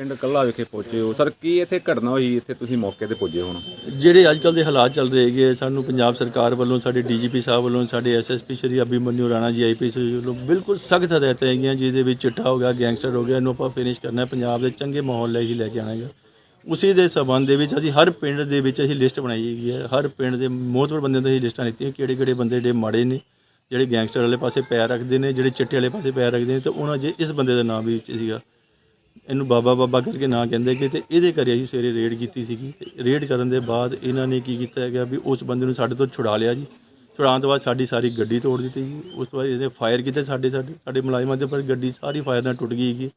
ਪਿੰਡ ਕੱਲਾ ਵਿਖੇ ਪਹੁੰਚੇ ਹੋ। ਸਰ, ਕੀ ਇੱਥੇ ਘਟਨਾ ਹੋਈ? ਇੱਥੇ ਤੁਸੀਂ ਮੌਕੇ ਤੇ ਪੁੱਜੇ ਹੋਣ। ਜਿਹੜੇ ਅੱਜ ਕੱਲ ਦੇ ਹਾਲਾਤ ਚੱਲ ਰਹੇ ਹੈਗੇ ਸਾਨੂੰ ਪੰਜਾਬ ਸਰਕਾਰ ਵੱਲੋਂ, ਸਾਡੇ ਡੀਜੀਪੀ ਸਾਹਿਬ ਵੱਲੋਂ, ਸਾਡੇ ਐਸਐਸਪੀ ਸ਼੍ਰੀ ਅਭਿਮਨਿਊ ਰਾਣਾ ਜੀ ਆਈਪੀਐਸ ਵੱਲੋਂ ਬਿਲਕੁਲ ਸਖਤ ਹਦਾਇਤਾਂ ਹੈਗੀਆਂ, ਜਿਹਦੇ ਵਿੱਚ ਚਿੱਟਾ ਹੋ ਗਿਆ, ਗੈਂਗਸਟਰ ਹੋ ਗਿਆ, ਇਹਨੂੰ ਆਪਾਂ ਫਿਨਿਸ਼ ਕਰਨਾ ਹੈ, ਪੰਜਾਬ ਦੇ ਚੰਗੇ ਮਾਹੌਲ ਲਈ ਹੀ ਲੈ ਕੇ ਆਉਣਾ ਹੈਗਾ ਉਸੇ ਦੇ ਸਬੰਧ ਦੇ ਵਿੱਚ ਅਸੀਂ ਹਰ ਪਿੰਡ ਦੇ ਵਿੱਚ ਅਸੀਂ ਲਿਸਟ ਬਣਾਈ ਹੈਗੀ ਹੈ। ਹਰ ਪਿੰਡ ਦੇ ਮੋਹਤਵਰ ਬੰਦਿਆਂ ਦੀ ਅਸੀਂ ਲਿਸਟਾਂ ਲਿੱਤੀਆਂ ਕਿਹੜੇ ਕਿਹੜੇ ਬੰਦੇ ਜਿਹੜੇ ਮਾੜੇ ਨੇ, ਜਿਹੜੇ ਗੈਂਗਸਟਰ ਵਾਲੇ ਪਾਸੇ ਪੈਰ ਰੱਖਦੇ ਨੇ, ਜਿਹੜੇ ਚਿੱਟੇ ਵਾਲੇ ਪਾਸੇ ਪੈਰ ਰੱਖਦੇ ਨੇ, ਤੇ ਉਹਨਾਂ ਜੇ ਇਸ ਬੰਦੇ ਦਾ ਨਾਮ ਵੀ ਵਿੱਚ ਸੀਗਾ। ਇਹਨੂੰ ਬਾਬਾ ਬਾਬਾ ਕਰਕੇ ਨਾਂ ਕਹਿੰਦੇ ਕਿ ਤੇ ਇਹਦੇ ਘਰੇ ਅਸੀਂ ਸਵੇਰੇ ਰੇਡ ਕੀਤੀ ਸੀਗੀ। ਤੇ ਰੇਡ ਕਰਨ ਦੇ ਬਾਅਦ ਇਹਨਾਂ ਨੇ ਕੀ ਕੀਤਾ ਹੈਗਾ ਵੀ ਉਸ ਬੰਦੇ ਨੂੰ ਸਾਡੇ ਤੋਂ ਛੁਡਾ ਲਿਆ ਜੀ। ਛੁਡਾਉਣ ਤੋਂ ਬਾਅਦ ਸਾਡੀ ਸਾਰੀ ਗੱਡੀ ਤੋੜ ਦਿੱਤੀ ਜੀ। ਉਸ ਤੋਂ ਬਾਅਦ ਇਹਨੇ ਫਾਇਰ ਕੀਤੇ ਸਾਡੇ ਸਾਡੇ ਸਾਡੇ ਮੁਲਾਜ਼ਮਾਂ ਦੇ ਉੱਪਰ, ਗੱਡੀ ਸਾਰੀ ਫਾਇਰ ਨਾਲ ਟੁੱਟ ਗਈ ਹੈਗੀ।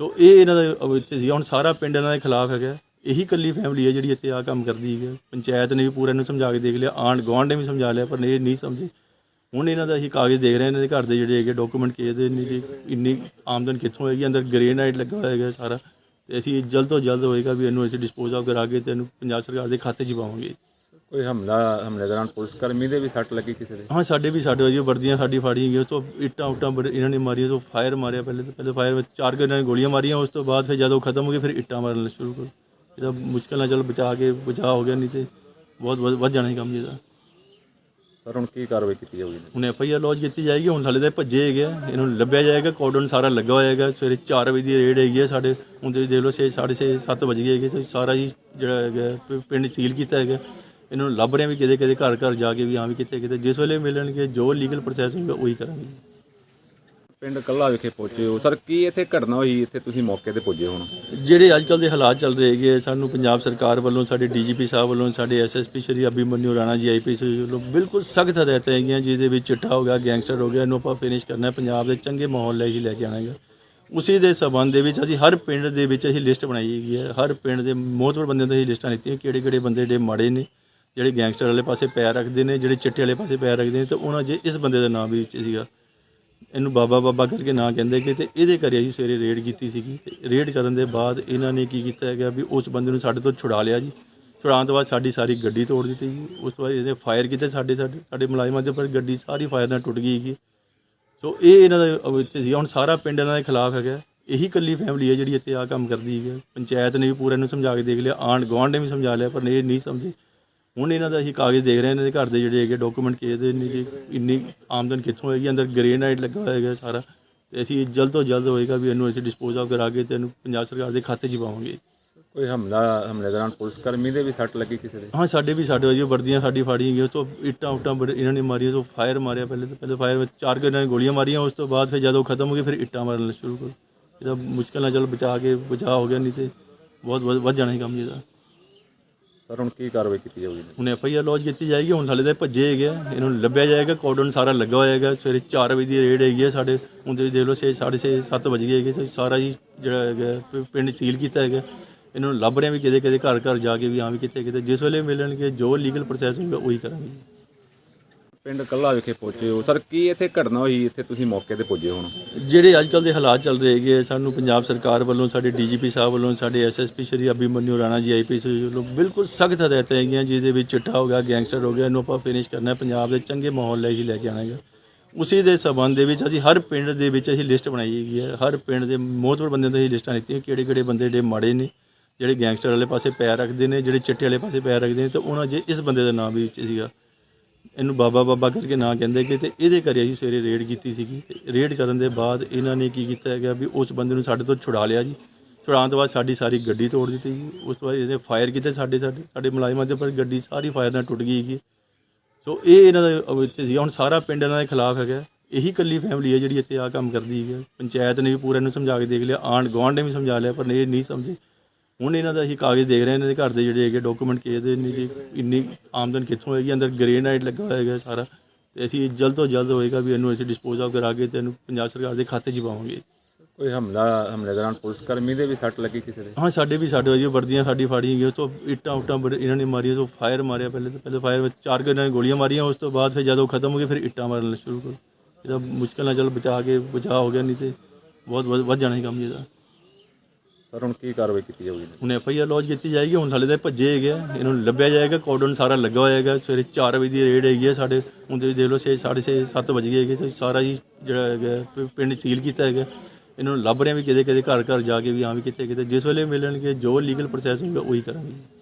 ਸੋ ਇਹ ਇਹਨਾਂ ਦਾ ਇੱਥੇ ਸੀ ਹੁਣ ਸਾਰਾ ਪਿੰਡ ਇਹਨਾਂ ਦੇ ਖਿਲਾਫ ਹੈਗਾ। ਇਹੀ ਕੱਲੀ ਫੈਮਿਲੀ ਹੈ ਜਿਹੜੀ ਇੱਥੇ ਆ ਕੰਮ ਕਰਦੀ ਹੈ ਪੰਚਾਇਤ ਨੇ ਵੀ ਪੂਰਾ ਇਹਨੂੰ ਸਮਝਾ ਕੇ ਦੇਖ ਲਿਆ ਆਂਢ ਗੁਆਂਢ ਨੇ ਵੀ ਸਮਝਾ ਲਿਆ, ਪਰ ਇਹ ਨਹੀਂ ਸਮਝੇ। ਹੁਣ ਇਹਨਾਂ ਦਾ ਅਸੀਂ ਕਾਗਜ਼ ਦੇਖ ਰਹੇ ਹਾਂ ਇਹਨਾਂ ਦੇ ਘਰ ਦੇ ਜਿਹੜੇ ਹੈਗੇ ਡਾਕੂਮੈਂਟ ਕਿਹਦੇ ਦੇ ਨੇ ਜੀ ਇੰਨੀ ਆਮਦਨ ਕਿੱਥੋਂ ਹੋਏਗੀ? ਅੰਦਰ ਗ੍ਰੇਨਾਈਟ ਲੱਗਾ ਹੋਇਆ ਹੈਗਾ ਸਾਰਾ। ਤੇ ਅਸੀਂ ਜਲਦ ਤੋਂ ਜਲਦ ਹੋਏਗਾ ਵੀ ਇਹਨੂੰ ਅਸੀਂ ਡਿਸਪੋਜ਼ ਆਫ ਕਰਾ ਕੇ ਤੇ ਇਹਨੂੰ ਪੰਜਾਬ ਸਰਕਾਰ ਦੇ ਖਾਤੇ 'ਚ ਪਾਵਾਂਗੇ। ਕੋਈ ਹਮਲਾ ਹਮਲੇ ਦੌਰਾਨ ਪੁਲਿਸ ਕਰਮੀ ਦੇ ਵੀ ਸੱਟ ਲੱਗੀ ਕਿਸੇ ਦੇ? ਹਾਂ ਸਾਡੇ ਵੀ ਸਾਡੇ ਵਜੇ ਵਰਦੀਆਂ ਸਾਡੀ ਫਾੜੀ ਗਈ ਉਸ ਤੋਂ ਇੱਟਾਂ ਉੱਟਾਂ ਬੜੇ ਇਹਨਾਂ ਨੇ ਮਾਰੀਆਂ ਤੋਂ ਫਾਇਰ ਮਾਰਿਆ ਪਹਿਲੇ ਤਾਂ ਪਹਿਲੇ ਫਾਇਰ ਵਿੱਚ ਚਾਰ ਇਹਨਾਂ ਨੇ ਗੋਲੀਆਂ ਮਾਰੀਆਂ ਉਸ ਤੋਂ ਬਾਅਦ ਫਿਰ ਜਦੋਂ ਖਤਮ ਹੋ ਗਏ ਫਿਰ ਇੱਟਾਂ ਮਾਰਨ ਸ਼ੁਰੂ ਕਰ ਇਹਦਾ ਮੁਸ਼ਕਲ ਨਾਲ ਚੱਲ ਬਚਾ ਕੇ ਬਚਾ ਹੋ ਗਿਆ ਨਹੀਂ ਤੇ ਬਹੁਤ ਵੱਧ ਵੱਧ ਜਾਣਾ ਸੀ ਕੰਮ ਜਿਹਦਾ ਸਰ, ਹੁਣ ਕੀ ਕਾਰਵਾਈ ਕੀਤੀ ਜਾਊਗੀ ਹੁਣ ਐਫ ਆਈ ਆਰ ਲੌਂਚ ਕੀਤੀ ਜਾਏਗੀ, ਹੁਣ ਹਾਲੇ ਤਾਂ ਇਹ ਭੱਜੇ ਹੈਗੇ ਆ ਇਹਨੂੰ ਲੱਭਿਆ ਜਾਏਗਾ ਕੋਡਨ ਸਾਰਾ ਲੱਗਾ ਹੋਇਆ ਸਵੇਰੇ 4 ਵਜੇ ਦੀ ਰੇਡ ਹੈਗੀ ਹੈ ਸਾਡੇ, ਹੁਣ ਤੁਸੀਂ ਦੇਖ ਲਓ 6 6:30 7 ਵਜ ਗਏ ਹੈਗੇ। ਤੇ ਸਾਰਾ ਹੀ ਜਿਹੜਾ ਹੈਗਾ, ਪ- ਪਿੰਡ ਸੀਲ ਕੀਤਾ ਹੈਗਾ। ਇਹਨਾਂ ਨੂੰ ਲੱਭ ਰਹੇ ਹਾਂ ਵੀ ਕਿਤੇ ਕਿਤੇ ਘਰ ਘਰ ਜਾ ਕੇ ਵੀ ਹਾਂ ਵੀ ਕਿਤੇ ਕਿਤੇ ਜਿਸ ਵੇਲੇ ਮਿਲਣਗੇ, ਜੋ ਲੀਗਲ ਪ੍ਰੋਸੈਸ ਹੋਊਗਾ ਉਹੀ ਕਰਾਂਗੇ। ਪਿੰਡ ਕੱਲਾ ਵਿਖੇ ਪਹੁੰਚੇ ਹੋ। ਸਰ, ਕੀ ਇੱਥੇ ਘਟਨਾ ਹੋਈ? ਇੱਥੇ ਤੁਸੀਂ ਮੌਕੇ ਤੇ ਪੁੱਜੇ ਹੁਣ। ਜਿਹੜੇ ਅੱਜ ਕੱਲ ਦੇ ਹਾਲਾਤ ਚੱਲ ਰਹੇ ਹੈਗੇ ਸਾਨੂੰ ਪੰਜਾਬ ਸਰਕਾਰ ਵੱਲੋਂ, ਸਾਡੇ ਡੀਜੀਪੀ ਸਾਹਿਬ ਵੱਲੋਂ, ਸਾਡੇ ਐਸਐਸਪੀ ਸ਼੍ਰੀ ਅਭਿਮਨਿਊ ਰਾਣਾ ਜੀ ਆਈਪੀਐਸ ਵੱਲੋਂ ਬਿਲਕੁਲ ਸਖਤ ਹਦਾਇਤਾਂ ਹੈਗੀਆਂ, ਜਿਹਦੇ ਵਿੱਚ ਚਿੱਟਾ ਹੋ ਗਿਆ, ਗੈਂਗਸਟਰ ਹੋ ਗਿਆ, ਇਹਨੂੰ ਆਪਾਂ ਫਿਨਿਸ਼ ਕਰਨਾ ਪੰਜਾਬ ਦੇ ਚੰਗੇ ਮਾਹੌਲ ਲਈ ਹੀ ਲੈ ਕੇ ਆਉਣਾ ਹੈਗਾ। ਉਸੇ ਦੇ ਸਬੰਧ ਦੇ ਵਿੱਚ ਅਸੀਂ ਹਰ ਪਿੰਡ ਦੇ ਵਿੱਚ ਅਸੀਂ ਲਿਸਟ ਬਣਾਈ ਹੈਗੀ ਹੈ। ਹਰ ਪਿੰਡ ਦੇ ਮੋਹਤਵਰ ਬੰਦਿਆਂ ਦੀ ਅਸੀਂ ਲਿਸਟਾਂ ਲਿੱਤੀਆਂ। ਕਿਹੜੇ ਕਿਹੜੇ ਬੰਦੇ ਜਿਹੜੇ ਮਾੜੇ ਨੇ, ਜਿਹੜੇ ਗੈਂਗਸਟਰ ਵਾਲੇ ਪਾਸੇ ਪੈਰ ਰੱਖਦੇ ਨੇ, ਜਿਹੜੇ ਚਿੱਟੇ ਵਾਲੇ ਪਾਸੇ ਪੈਰ ਰੱਖਦੇ ਨੇ, ਤੇ ਉਹਨਾਂ ਜੇ ਇਸ ਬੰਦੇ ਦਾ ਨਾਮ ਵੀ ਸੀਗਾ। ਇਹਨੂੰ ਬਾਬਾ ਬਾਬਾ ਕਰਕੇ ਨਾਂ ਕਹਿੰਦੇ ਕਿ ਤੇ ਇਹਦੇ ਘਰੇ ਅਸੀਂ ਸਵੇਰੇ ਰੇਡ ਕੀਤੀ ਸੀਗੀ। ਤੇ ਰੇਡ ਕਰਨ ਦੇ ਬਾਅਦ ਇਹਨਾਂ ਨੇ ਕੀ ਕੀਤਾ ਹੈਗਾ ਵੀ ਉਸ ਬੰਦੇ ਨੂੰ ਸਾਡੇ ਤੋਂ ਛੁਡਾ ਲਿਆ ਜੀ। ਛੁਡਾਉਣ ਤੋਂ ਬਾਅਦ ਸਾਡੀ ਸਾਰੀ ਗੱਡੀ ਤੋੜ ਦਿੱਤੀ ਜੀ। ਉਸ ਤੋਂ ਬਾਅਦ ਇਹਨੇ ਫਾਇਰ ਕੀਤੇ ਸਾਡੇ ਸਾਡੇ ਸਾਡੇ ਮੁਲਾਜ਼ਮਾਂ ਦੇ ਉੱਪਰ। ਗੱਡੀ ਸਾਰੀ ਫਾਇਰ ਨਾਲ ਟੁੱਟ ਗਈ ਹੈਗੀ। ਸੋ ਇਹ ਇਹਨਾਂ ਦਾ ਇੱਥੇ ਸੀ ਹੁਣ ਸਾਰਾ ਪਿੰਡ ਇਹਨਾਂ ਦੇ ਖਿਲਾਫ ਹੈਗਾ। ਇਹੀ ਕੱਲੀ ਫੈਮਿਲੀ ਹੈ ਜਿਹੜੀ ਇੱਥੇ ਆ ਕੰਮ ਕਰਦੀ ਹੈ ਪੰਚਾਇਤ ਨੇ ਵੀ ਪੂਰਾ ਇਹਨੂੰ ਸਮਝਾ ਕੇ ਦੇਖ ਲਿਆ। ਆਂਢ ਗੁਆਂਢ ਨੇ ਵੀ ਸਮਝਾ ਲਿਆ, ਪਰ ਇਹ ਨਹੀਂ ਸਮਝੇ। ਹੁਣ ਇਹਨਾਂ ਦਾ ਅਸੀਂ ਕਾਗਜ਼ ਦੇਖ ਰਹੇ ਹਾਂ ਇਹਨਾਂ ਦੇ ਘਰ ਦੇ ਜਿਹੜੇ ਹੈਗੇ ਡਾਕੂਮੈਂਟ ਕਿਹਦੇ ਨੇ ਜੀ ਇੰਨੀ ਆਮਦਨ ਕਿੱਥੋਂ ਹੋਏਗੀ ਅੰਦਰ ਗ੍ਰੇਨਾਈਟ ਲੱਗਾ ਹੋਇਆ ਹੈਗਾ ਸਾਰਾ। ਤੇ ਅਸੀਂ ਜਲਦ ਤੋਂ ਜਲਦ ਹੋਏਗਾ ਵੀ ਇਹਨੂੰ ਅਸੀਂ ਡਿਸਪੋਜ਼ ਆਫ ਕਰਾ ਕੇ ਤੇ ਇਹਨੂੰ ਪੰਜਾਬ ਸਰਕਾਰ ਦੇ ਖਾਤੇ 'ਚ ਪਾਵਾਂਗੇ। ਕੋਈ ਹਮਲਾ ਹਮਲੇ ਦੌਰਾਨ ਪੁਲਿਸ ਕਰਮੀ ਦੇ ਵੀ ਸੱਟ ਲੱਗੀ ਕਿਸੇ ਦੇ? ਹਾਂ ਸਾਡੇ ਵੀ ਸਾਡੇ ਵਜੇ ਵਰਦੀਆਂ ਸਾਡੀ ਫਾੜੀ ਗਈ ਉਸ ਤੋਂ ਇੱਟਾਂ ਉੱਟਾਂ ਬੜੇ ਇਹਨਾਂ ਨੇ ਮਾਰੀਆਂ ਤੋਂ ਫਾਇਰ ਮਾਰਿਆ ਪਹਿਲੇ ਤਾਂ ਪਹਿਲੇ ਫਾਇਰ ਵਿੱਚ ਚਾਰ ਇਹਨਾਂ ਨੇ ਗੋਲੀਆਂ ਮਾਰੀਆਂ ਉਸ ਤੋਂ ਬਾਅਦ ਫਿਰ ਜਦੋਂ ਖਤਮ ਹੋ ਗਏ ਫਿਰ ਇੱਟਾਂ ਮਾਰਨ ਸ਼ੁਰੂ ਕਰ। ਇਹਦਾ ਮੁਸ਼ਕਲ ਨਾਲ ਚੱਲ ਬਚਾ ਕੇ ਬਚਾ ਹੋ ਗਿਆ ਨਹੀਂ ਤੇ ਬਹੁਤ ਵੱਧ ਵੱਧ ਜਾਣਾ ਸੀ ਕੰਮ ਜਿਹਦਾ ਸਰ, ਹੁਣ ਕੀ ਕਾਰਵਾਈ ਕੀਤੀ ਜਾਊਗੀ? ਹੁਣ ਐਫ ਆਈ ਆਰ ਲੌਂਚ ਕੀਤੀ ਜਾਏਗੀ, ਹੁਣ ਹਾਲੇ ਤਾਂ ਇਹ ਭੱਜੇ ਹੈਗੇ ਆ। ਇਹਨੂੰ ਲੱਭਿਆ ਜਾਏਗਾ ਕੋਡਨ ਸਾਰਾ ਲੱਗਾ ਹੋਇਆ ਹੈਗਾ। ਸਵੇਰੇ 4 ਵਜੇ ਦੀ ਰੇਡ ਹੈਗੀ ਹੈ ਸਾਡੇ, ਹੁਣ ਤੁਸੀਂ ਦੇਖ ਲਓ 6 6:30 7 ਵਜ ਗਏ ਹੈਗੇ। ਤੇ ਸਾਰਾ ਹੀ ਜਿਹੜਾ ਹੈਗਾ ਪਿੰਡ ਸੀਲ ਕੀਤਾ ਹੈਗਾ। ਇਹਨਾਂ ਨੂੰ ਲੱਭ ਰਹੇ ਹਾਂ ਵੀ ਕਿਤੇ ਕਿਤੇ ਘਰ ਘਰ ਜਾ ਕੇ ਵੀ, ਹਾਂ ਵੀ ਕਿੱਥੇ ਕਿਤੇ ਜਿਸ ਵੇਲੇ ਮਿਲਣਗੇ, ਜੋ ਲੀਗਲ ਪ੍ਰੋਸੈਸ ਹੋਊਗਾ, ਉਹੀ ਕਰਾਂਗੇ। ਪਿੰਡ ਕੱਲਾ ਵਿਖੇ ਪਹੁੰਚੇ ਹੋ। ਸਰ, ਕੀ ਇੱਥੇ ਘਟਨਾ ਹੋਈ? ਇੱਥੇ ਤੁਸੀਂ ਮੌਕੇ ਤੇ ਪੁੱਜੇ ਹੁਣ। ਜਿਹੜੇ ਅੱਜ ਕੱਲ ਦੇ ਹਾਲਾਤ ਚੱਲ ਰਹੇ ਹੈਗੇ ਸਾਨੂੰ ਪੰਜਾਬ ਸਰਕਾਰ ਵੱਲੋਂ, ਸਾਡੇ ਡੀਜੀਪੀ ਸਾਹਿਬ ਵੱਲੋਂ, ਸਾਡੇ ਐਸਐਸਪੀ ਸ਼੍ਰੀ ਅਭਿਮਨਿਊ ਰਾਣਾ ਜੀ ਆਈਪੀਐਸ ਵੱਲੋਂ ਬਿਲਕੁਲ ਸਖਤ ਹਦਾਇਤਾਂ ਹੈਗੀਆਂ, ਜਿਹਦੇ ਵਿੱਚ ਚਿੱਟਾ ਹੋ ਗਿਆ, ਗੈਂਗਸਟਰ ਹੋ ਗਿਆ, ਇਹਨੂੰ ਆਪਾਂ ਫਿਨਿਸ਼ ਕਰਨਾ ਪੰਜਾਬ ਦੇ ਚੰਗੇ ਮਾਹੌਲ ਲਈ ਹੀ ਲੈ ਕੇ ਆਉਣਾ ਹੈਗਾ। ਉਸੇ ਦੇ ਸਬੰਧ ਦੇ ਵਿੱਚ ਅਸੀਂ ਹਰ ਪਿੰਡ ਦੇ ਵਿੱਚ ਅਸੀਂ ਲਿਸਟ ਬਣਾਈ ਹੈਗੀ ਹੈ। ਹਰ ਪਿੰਡ ਦੇ ਮੋਹਤਵਰ ਬੰਦਿਆਂ ਦੀ ਅਸੀਂ ਲਿਸਟਾਂ ਲਿੱਤੀਆਂ ਕਿਹੜੇ ਕਿਹੜੇ ਬੰਦੇ ਜਿਹੜੇ ਮਾੜੇ ਨੇ, ਜਿਹੜੇ ਗੈਂਗਸਟਰ ਵਾਲੇ ਪਾਸੇ ਪੈਰ ਰੱਖਦੇ ਨੇ, ਜਿਹੜੇ ਚਿੱਟੇ ਵਾਲੇ ਪਾਸੇ ਪੈਰ ਰੱਖਦੇ ਨੇ, ਤੇ ਉਹਨਾਂ ਜੇ ਇਸ ਬੰਦੇ ਦਾ ਨਾਮ ਵੀ ਵਿੱਚ ਸੀਗਾ। ਇਹਨੂੰ ਬਾਬਾ ਬਾਬਾ ਕਰਕੇ ਨਾਂ ਕਹਿੰਦੇ ਕਿ ਤੇ ਇਹਦੇ ਘਰੇ ਅਸੀਂ ਸਵੇਰੇ ਰੇਡ ਕੀਤੀ ਸੀਗੀ। ਤੇ ਰੇਡ ਕਰਨ ਦੇ ਬਾਅਦ ਇਹਨਾਂ ਨੇ ਕੀ ਕੀਤਾ ਹੈਗਾ ਵੀ ਉਸ ਬੰਦੇ ਨੂੰ ਸਾਡੇ ਤੋਂ ਛੁਡਾ ਲਿਆ ਜੀ। ਛੁਡਾਉਣ ਤੋਂ ਬਾਅਦ ਸਾਡੀ ਸਾਰੀ ਗੱਡੀ ਤੋੜ ਦਿੱਤੀ ਜੀ। ਉਸ ਤੋਂ ਬਾਅਦ ਇਹਨੇ ਫਾਇਰ ਕੀਤੇ ਸਾਡੇ ਸਾਡੇ ਸਾਡੇ ਮੁਲਾਜ਼ਮਾਂ ਦੇ ਉੱਪਰ ਗੱਡੀ ਸਾਰੀ ਫਾਇਰ ਨਾਲ ਟੁੱਟ ਗਈ ਹੈਗੀ। ਸੋ ਇਹ ਇਹਨਾਂ ਦਾ ਅਹ ਇੱਥੇ ਸੀ। ਹੁਣ ਸਾਰਾ ਪਿੰਡ ਇਹਨਾਂ ਦੇ ਖਿਲਾਫ ਹੈਗਾ। ਇਹੀ ਕੱਲੀ ਫੈਮਿਲੀ ਹੈ ਜਿਹੜੀ ਇੱਥੇ ਆ ਕੰਮ ਕਰਦੀ ਹੈ ਪੰਚਾਇਤ ਨੇ ਵੀ ਪੂਰਾ ਇਹਨੂੰ ਸਮਝਾ ਕੇ ਦੇਖ ਲਿਆ। ਆਂਢ ਗੁਆਂਢ ਨੇ ਵੀ ਸਮਝਾ ਲਿਆ, ਪਰ ਇਹ ਨਹੀਂ ਸਮਝੇ। ਹੁਣ ਇਹਨਾਂ ਦਾ ਅਸੀਂ ਕਾਗਜ਼ ਦੇਖ ਰਹੇ ਹਾਂ ਇਹਨਾਂ ਦੇ ਘਰ ਦੇ ਜਿਹੜੇ ਹੈਗੇ ਡਾਕੂਮੈਂਟ ਕਿਹਦੇ ਨੇ ਜੀ ਇੰਨੀ ਆਮਦਨ ਕਿੱਥੋਂ ਹੋਏਗੀ ਅੰਦਰ ਗ੍ਰੇਨਾਈਟ ਲੱਗਾ ਹੋਇਆ ਹੈਗਾ ਸਾਰਾ। ਤੇ ਅਸੀਂ ਜਲਦ ਤੋਂ ਜਲਦ ਹੋਏਗਾ ਵੀ ਇਹਨੂੰ ਅਸੀਂ ਡਿਸਪੋਜ਼ ਆਫ ਕਰਾ ਕੇ ਤੇ ਇਹਨੂੰ ਪੰਜਾਬ ਸਰਕਾਰ ਦੇ ਖਾਤੇ 'ਚ ਪਾਵਾਂਗੇ। ਕੋਈ ਹਮਲਾ ਹਮਲੇ ਦੌਰਾਨ ਪੁਲਿਸ ਕਰਮੀ ਦੇ ਵੀ ਸੱਟ ਲੱਗੀ ਕਿਸੇ ਦੇ? ਹਾਂ ਸਾਡੇ ਵੀ ਸਾਡੇ ਵਜੇ ਵਰਦੀਆਂ ਸਾਡੀ ਫਾੜੀ ਗਈ ਉਸ ਤੋਂ ਇੱਟਾਂ ਉੱਟਾਂ ਇਹਨਾਂ ਨੇ ਮਾਰੀਆਂ ਤੋਂ ਫਾਇਰ ਮਾਰਿਆ ਪਹਿਲੇ ਤਾਂ ਪਹਿਲੇ ਫਾਇਰ ਵਿੱਚ ਚਾਰ ਕੁ ਇਹਨਾਂ ਨੇ ਗੋਲੀਆਂ ਮਾਰੀਆਂ ਉਸ ਤੋਂ ਬਾਅਦ ਫਿਰ ਜਦੋਂ ਖਤਮ ਹੋ ਗਏ ਫਿਰ ਇੱਟਾਂ ਮਾਰਨ ਸ਼ੁਰੂ ਕਰ ਇਹਦਾ ਮੁਸ਼ਕਲ ਨਾਲ ਚੱਲ ਬਚਾ ਕੇ ਬਚਾ ਹੋ ਗਿਆ ਨਹੀਂ ਤੇ ਬਹੁਤ ਵੱਧ ਵੱਧ ਜਾਣਾ ਸੀ ਕੰਮ ਜਿਹਦਾ ਸਰ, ਹੁਣ ਕੀ ਕਾਰਵਾਈ ਕੀਤੀ ਜਾਊਗੀ? ਹੁਣ ਐਫ ਆਈ ਆਰ ਲੌਂਚ ਕੀਤੀ ਜਾਏਗੀ, ਹੁਣ ਹਾਲੇ ਤਾਂ ਇਹ ਭੱਜੇ ਹੈਗੇ ਆ, ਇਹਨੂੰ ਲੱਭਿਆ ਜਾਏਗਾ ਕੋਡਨ ਸਾਰਾ ਲੱਗਾ ਹੋਇਆ ਹੈਗਾ, ਸਵੇਰੇ 4 ਵਜੇ ਦੀ ਰੇਡ ਹੈਗੀ ਹੈ ਸਾਡੇ, ਹੁਣ ਤੁਸੀਂ ਦੇਖ ਲਓ 6 6:30 7 ਵਜ ਗਏ ਹੈਗੇ ਤੇ ਸਾਰਾ ਹੀ ਜਿਹੜਾ ਹੈਗਾ, ਪ- ਪਿੰਡ ਸੀਲ ਕੀਤਾ ਹੈਗਾ। ਇਹਨਾਂ ਨੂੰ ਲੱਭ ਰਹੇ ਹਾਂ ਵੀ ਕਿਤੇ ਕਿਤੇ ਘਰ ਘਰ ਜਾ ਕੇ ਵੀ, ਹਾਂ ਵੀ ਕਿਤੇ ਕਿਤੇ ਜਿਸ ਵੇਲੇ ਮਿਲਣਗੇ, ਜੋ ਲੀਗਲ ਪ੍ਰੋਸੈਸ ਹੋਊਗਾ, ਉਹੀ ਕਰਾਂਗੇ।